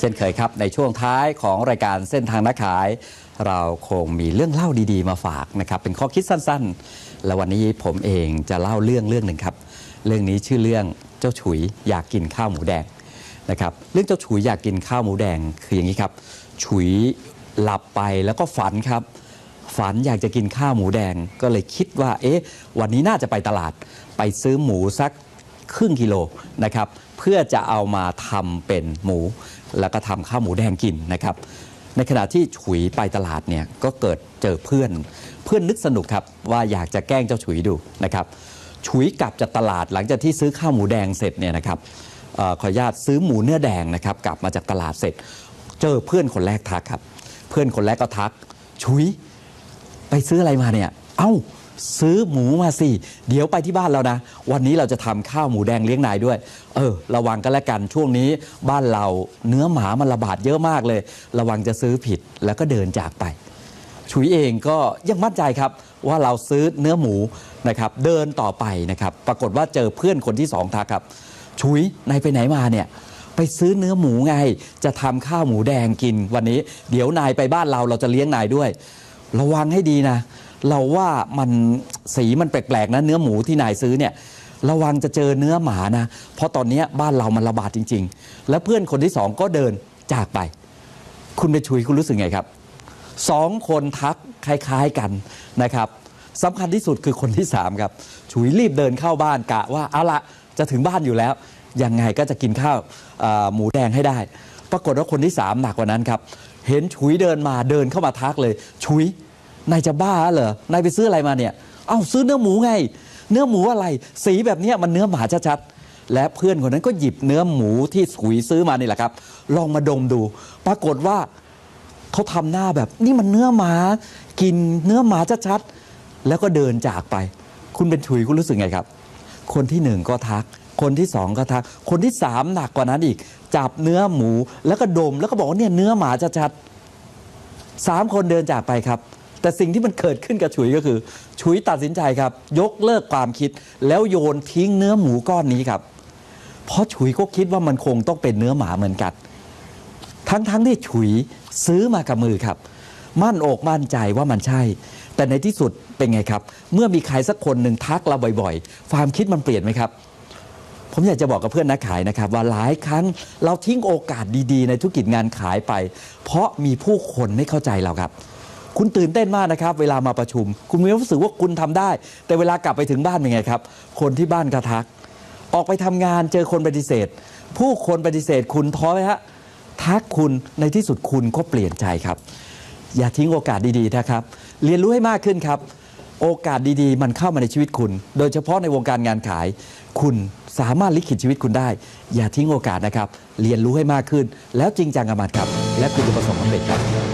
เช่นเคยครับในช่วงท้ายของรายการเส้นทางนักขาย เราคงมีเรื่องเล่าดีๆ มาฝากนะครับเป็นข้อคิดสั้นๆ และวันนี้ผมเองจะเล่าเรื่องเรื่องหนึ่งครับ เรื่องนี้ชื่อเรื่องเจ้าฉุยอยากกินข้าวหมูแดงนะครับเรื่องเจ้าฉุยอยากกินข้าวหมูแดงคืออย่างนี้ครับ ฉุยหลับไปแล้วก็ฝันครับ ฝันอยากจะกินข้าวหมูแดง ก็เลยคิดว่า เอ๊ะ วันนี้น่าจะไปตลาด ไปซื้อหมูสักครึ่งกิโลนะครับ เพื่อจะเอามาทำเป็นหมู แล้วก็ทำข้าวหมูแดงกินนะครับ ในขณะที่ฉุยไปตลาดเนี่ยก็เกิดเจอเพื่อน เพื่อนนึกสนุกครับว่าอยากจะแกล้งเจ้าฉุยดูนะครับ ฉุยกลับจากตลาดหลังจากที่ซื้อข้าวหมูแดงเสร็จเนี่ยนะครับออขออนุญาตซื้อหมูเนื้อแดงนะครับ กลับมาจากตลาดเสร็จ เจอเพื่อนคนแรกทักครับ เพื่อนคนแรกก็ทักฉุย ไปซื้ออะไรมาเนี่ย เอ้า ซื้อหมูมาสิ เดี๋ยวไปที่บ้านเรานะ วันนี้เราจะทำข้าวหมูแดงเลี้ยงนายด้วย เออ ระวังกันแล้วกันช่วงนี้บ้านเราเนื้อหมามันระบาดเยอะมากเลย ระวังจะซื้อผิดแล้วก็เดินจากไปฉุยเองก็ยังมั่นใจครับว่าเราซื้อเนื้อหมูนะครับเดินต่อไปนะครับ ปรากฏว่าเจอเพื่อนคนที่สองทักครับฉุยนายไปไหนมาเนี่ยไปซื้อเนื้อหมูไง จะทำข้าวหมูแดงกินวันนี้ เดี๋ยวนายไปบ้านเราเราจะเลี้ยงนายด้วย ระวังให้ดีนะ เราว่ามันสีมันแปลกๆนะเนื้อหมูที่นายซื้อเนี่ยระวังจะเจอเนื้อหมานะ เพราะตอนนี้บ้านเรามันระบาดจริง ๆ แล้วเพื่อนคนที่สองก็เดินจากไป คุณไปชุยคุณรู้สึกไงครับสองคนทักคล้าย ๆกันนะครับสำคัญที่สุดคือคนที่สามครับฉุยรีบเดินเข้าบ้านกะว่าเอาละจะถึงบ้านอยู่แล้วยังไงก็จะกินข้าวหมูแดงให้ได้ ปรากฏว่าคนที่สามหนักกว่านั้นครับ เห็นฉุยเดินมาเดินเข้ามาทักเลย ฉุยนายจะบ้าเหรอนายไปซื้ออะไรมาเนี่ย เอ้าซื้อเนื้อหมูไง เนื้อหมูอะไร สีแบบนี้มันเนื้อหมาชัดๆและเพื่อนคนนั้นก็หยิบเนื้อหมูที่ฉุยซื้อมานี่แหละครับ ลองมาดมดู ปรากฏว่าเขาทำหน้าแบบนี่มันเนื้อหมา กินเนื้อหมาชัดๆแล้วก็เดินจากไป คุณเป็นฉุยคุณรู้สึกไงครับ คนที่หนึ่งก็ทัก คนที่สองก็ทัก คนที่สามหนักกว่านั้นอีก จับเนื้อหมูแล้วก็ดมแล้วก็บอกว่าเนี่ยเนื้อหมาชัดๆ สามคนเดินจากไปครับ แต่สิ่งที่มันเกิดขึ้นกับฉุยก็คือ ฉุยตัดสินใจครับ ยกเลิกความคิด แล้วโยนทิ้งเนื้อหมูก้อนนี้ครับ เพราะฉุยก็คิดว่ามันคงต้องเป็นเนื้อหมาเหมือนกัน ทั้งๆทที่ฉุยซื้อมากับมือครับ มั่นอกมั่นใจว่ามันใช่ แต่ในที่สุดเป็นไงครับ เมื่อมีใครสักคนหนึ่งทักเราบ่อย ๆ ความคิดมันเปลี่ยนไหมครับ ผมอยากจะบอกกับเพื่อนนักขายนะครับว่าหลายครั้งเราทิ้งโอกาสดีๆ ในธุรกิจงานขายไป เพราะมีผู้คนไม่เข้าใจเราครับ คุณตื่นเต้นมากนะครับ เวลามาประชุม คุณมีความรู้สึกว่าคุณทำได้ แต่เวลากลับไปถึงบ้านเป็นไงครับ คนที่บ้านกระทัก ออกไปทำงานเจอคนปฏิเสธ ผู้คนปฏิเสธคุณท้อไหมฮะทักคุณในที่สุดคุณก็เปลี่ยนใจครับ อย่าทิ้งโอกาสดีๆนะครับ เรียนรู้ให้มากขึ้นครับ โอกาสดีๆ มันเข้ามาในชีวิตคุณ โดยเฉพาะในวงการงานขาย คุณสามารถลิขิตชีวิตคุณได้ อย่าทิ้งโอกาสนะครับ เรียนรู้ให้มากขึ้น แล้วจริงจังกับมันครับ และคุณจะประสบความสำเร็จครับ